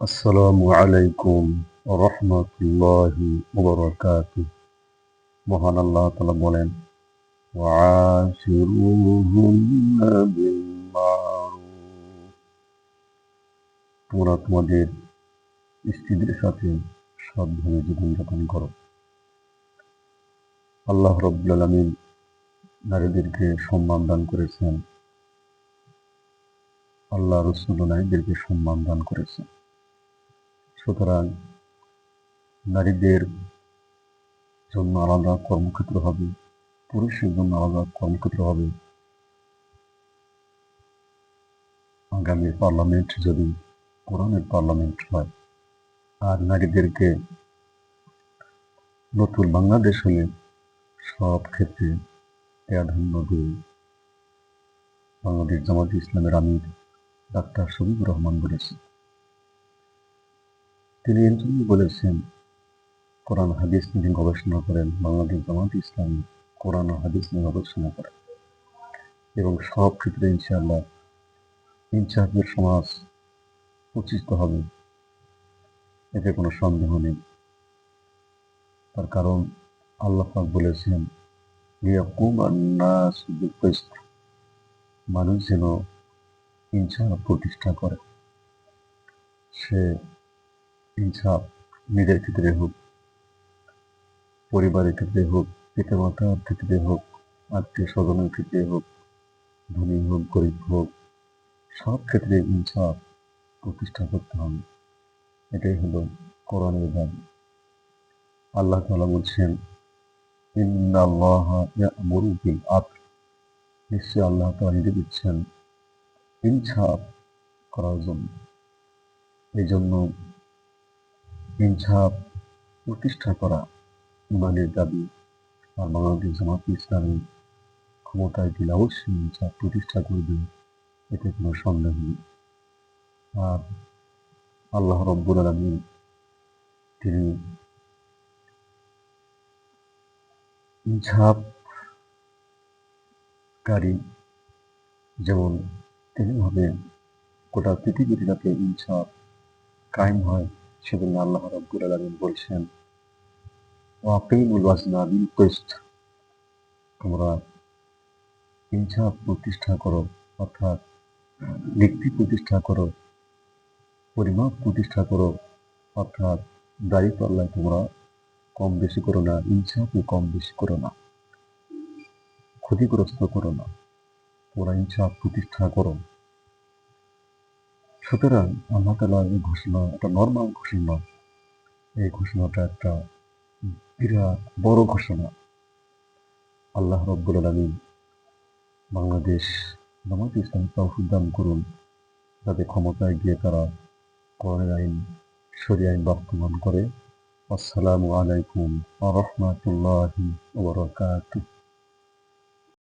আসসালামু আলাইকুম রহমতুল্লাহি ওবরাকাত। মহান আল্লাহ তালা বলেন তোমরা তোমাদের স্ত্রীদের সাথে সদ্ভাবে জীবনযাপন করো। আল্লাহ রব্বুল আলমিন নারীদেরকে সম্মান দান করেছেন। আল্লাহ রসুল নারীদেরকে সম্মান দান করেছেন। সুতরাং নারীদের জন্য আলাদা কর্মক্ষেত্র হবে, পুরুষের জন্য আলাদা কর্মক্ষেত্র হবে। আগামী পার্লামেন্ট যদি কোরআনের পার্লামেন্ট হয়, আর নারীদেরকে নতুন বাংলাদেশ হলে সব ক্ষেত্রে প্রাধান্য দিয়ে বাংলাদেশ জামাত ইসলামের আমির ডাক্তার শরীফ রহমান বলেছেন। তিনি এর বলেছেন, কোরআন হাদিস নিয়ে গবেষণা করেন, বাংলাদেশ জামাত ইসলামী কোরআন হাদিস নিয়ে গবেষণা করেন এবং সব ক্ষেত্রে ইনশাআল্লাহ ইনসাফের সমাজ প্রতিষ্ঠিত হবে, এতে কোনো সন্দেহ নেই তার কারণ আল্লাহ পাক বলেছেন। মানুষ যেন ইনসাফ প্রতিষ্ঠা করে সে ইনসাফ নিজের ক্ষেত্রে হোক, পরিবারের ক্ষেত্রে হোক পিতা মাতার ক্ষেত্রে হোক আত্মীয় স্বজনের ক্ষেত্রে হোক, ধনী হোক, গরিব হোক, সব ক্ষেত্রে ইনসাফ প্রতিষ্ঠা করতে হবে। এটাই হলো কোরআনের দাবি আল্লাহ তাআলা বলছেন নিশ্চয় আল্লাহ তাআলা নির্দেশ দিচ্ছেন ইনসাফ করার জন্য। এই জন্য ইনসাফ প্রতিষ্ঠা করা ইমানের দাবি। আর বাংলাদেশ জামাত ইসলামী ক্ষমতায় গেলে অবশ্যই ইনসাফ প্রতিষ্ঠা করবে, এতে কোনো সন্দেহ নেই। আর আল্লাহ রব্বুল আলমিন তিনি ইনসাফকারী যেমন তেমনিভাবে গোটা পৃথিবীতে যাতে ইনসাফ কায়েম হয় সেজন্য আল্লাহ রব্বুল আলমিন বলছেন ওয়াকিমুল ওয়াজনা তোমরা ইনসাফ প্রতিষ্ঠা করো, অর্থাৎ ব্যক্তি প্রতিষ্ঠা করো, পরিমাপ প্রতিষ্ঠা করো, অর্থাৎ দাড়ি পাল্লায় তোমরা কম বেশি করো না ইনসাফে কম বেশি করো না, ক্ষতিগ্রস্ত করো না। তোমরা ইনসাফ প্রতিষ্ঠা করো। সুতরাং আল্লাহ তালা এই ঘোষণা, একটা নর্মাল ঘোষণা। এই ঘোষণাটা একটা বিরাট বড় ঘোষণা। আল্লাহ রব্বুল আলমিন বাংলাদেশ জামাত ইসলাম তৌফিক দান করুন, যাতে ক্ষমতায় গিয়ে তারা কোরআনের আইন সরি আইন বাস্তবায়ন করে। আসসালামু আলাইকুম আ রহমতুল্লাহি ওবরাকাতুহ